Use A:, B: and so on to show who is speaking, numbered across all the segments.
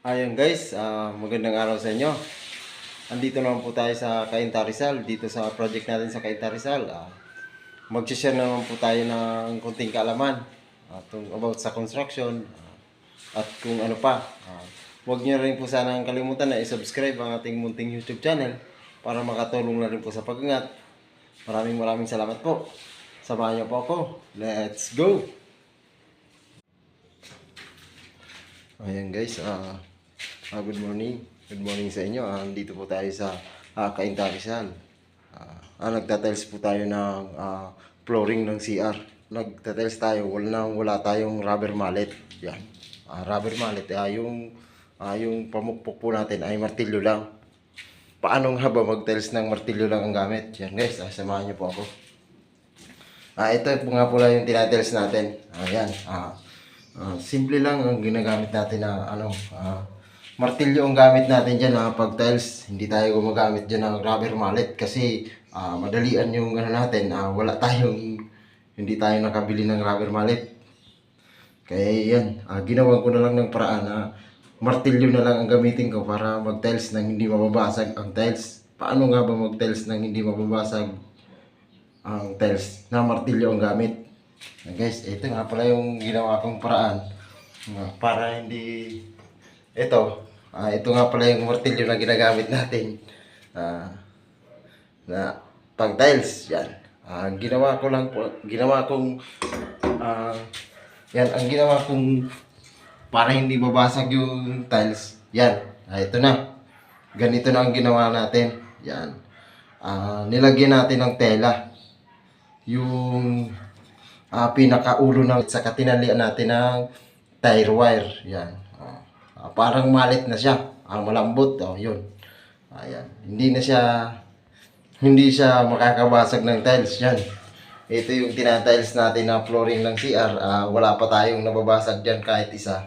A: Ayan guys, ah, magandang araw sa inyo. Andito naman po tayo sa Cainta Rizal, dito sa project natin sa Cainta Rizal. Ah, Mag-share naman po tayo ng konting kaalaman tung- about sa construction ah, at kung ano pa. Ah, huwag niyo rin po sanang kalimutan na i-subscribe ang ating munting YouTube channel para makatulong na rin po sa pag-ingat. Maraming maraming salamat po. Samahan niyo po ako. Let's go! Ayan guys, ah ah, good morning. Good morning sa inyo. Ah, dito po tayo sa uh, Cainta Rizal. Ah, ah, nagtatiles po tayo ng ah, flooring ng CR. Nagtatiles tayo, wala wala tayong rubber mallet. Yan. Ah, rubber mallet, ah, yung ah, yung pamukpok po natin ay martilyo lang. Paano nga ba mag-tiles ng martilyo lang ang gamit? Yan guys, ah, samahan niyo po ako. Ah, ito po nga pala yung tinatils natin. Ayan. Ah, ah, simple lang ang ginagamit natin na ano, ah, martilyo ang gamit natin diyan na pag tiles. Hindi tayo gumagamit diyan ng rubber mallet kasi ah, madalian yung ano natin, ah, wala tayong hindi tayo nakabili ng rubber mallet. Kaya yan, ah, ginawan ko na lang ng paraan na martilyo na lang ang gamitin ko para mag-tiles nang hindi mababasag ang tiles. Paano nga ba mag-tiles nang hindi mababasag ang tiles na martilyo ang gamit. Ah, guys, ito nga pala yung ginawa kong paraan para hindi ito, ah, ito nga pala yung martilyo na ginagamit natin Ah, na pang tiles yan. Ah, ginawa ko lang po, ginawa kong ah, yan ang ginawa kong para hindi mabasag yung tiles. Yan, ah, ito na. Ganito na ang ginawa natin. Yan. Ah, nilagyan natin ng tela yung ah, pinakaulo ng sa katinalian natin ng tire wire. Yan. Ah, parang malit na siya. Ang malambot. Oh, yun. Ayan. Hindi na siya hindi siya makakabasag ng tiles. Yan. Ito yung tinatiles natin na flooring ng CR. Ah, wala pa tayong nababasag dyan kahit isa.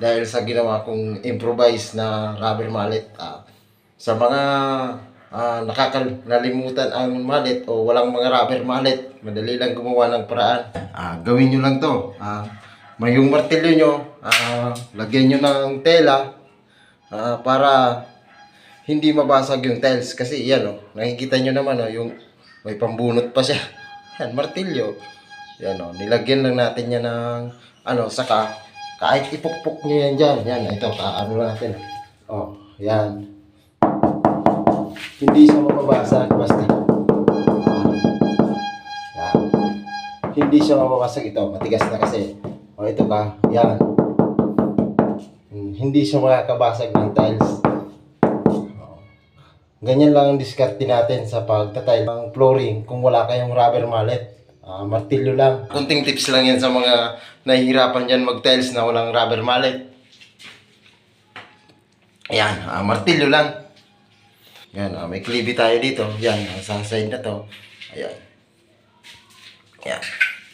A: Dahil sa ginawa kong improvise na rubber mallet. Ah, sa mga ah, nakakalalimutan ang mallet o walang mga rubber mallet, madali lang gumawa ng paraan. Ah, gawin nyo lang to. Ah, may yung martilyo nyo, ah, lagyan nyo ng tela ah, para hindi mabasag yung tiles. Kasi yan o, nakikita nyo naman o, yung may pambunot pa siya. Yan, martilyo. Yan o, nilagyan lang natin yan ng ano, saka kahit ipukpok nyo yan dyan. Yan, ito, kaano natin. O, yan. Hindi siya mababasag basta. Yan. Hindi siya mababasag ito. Matigas na kasi. O ito ka. Yan. Hmm, Hindi siya makakabasag ng tiles. Ganyan lang ang diskarte natin sa pagtatile ng flooring kung wala kayong rubber mallet. Ah, martilyo lang. Kunting tips lang yan sa mga nahihirapan dyan mag-tiles na walang rubber mallet. Ayan, ah, martilyo lang. Yan, ah, may klibi tayo dito. Yan, ah, sa side na to. Ayan. Ayan.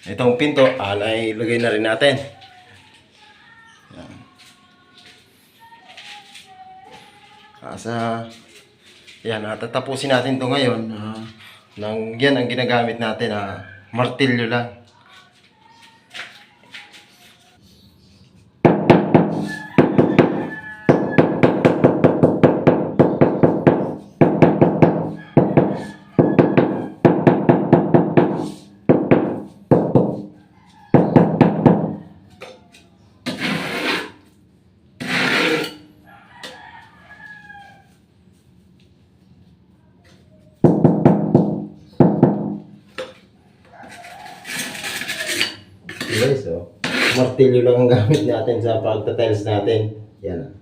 A: Itong pinto, ah, ay lagay na rin natin. Yan. Ah, sa... Yan, ah, tatapusin natin to ngayon. Ah, nang, yan ang ginagamit natin, ah, martilyo lang. Martilyo lang ang gamit natin sa pagtatiles natin. Yan.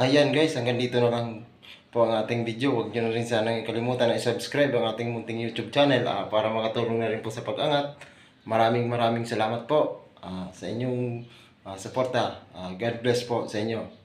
A: Ayan guys, hanggang dito na lang po ang ating video. Huwag nyo na rin sanang kalimutan na i-subscribe ang ating munting YouTube channel ah, para makatulong na rin po sa pag-angat. Maraming maraming salamat po ah, sa inyong ah, suporta. Ah, God bless po sa inyo.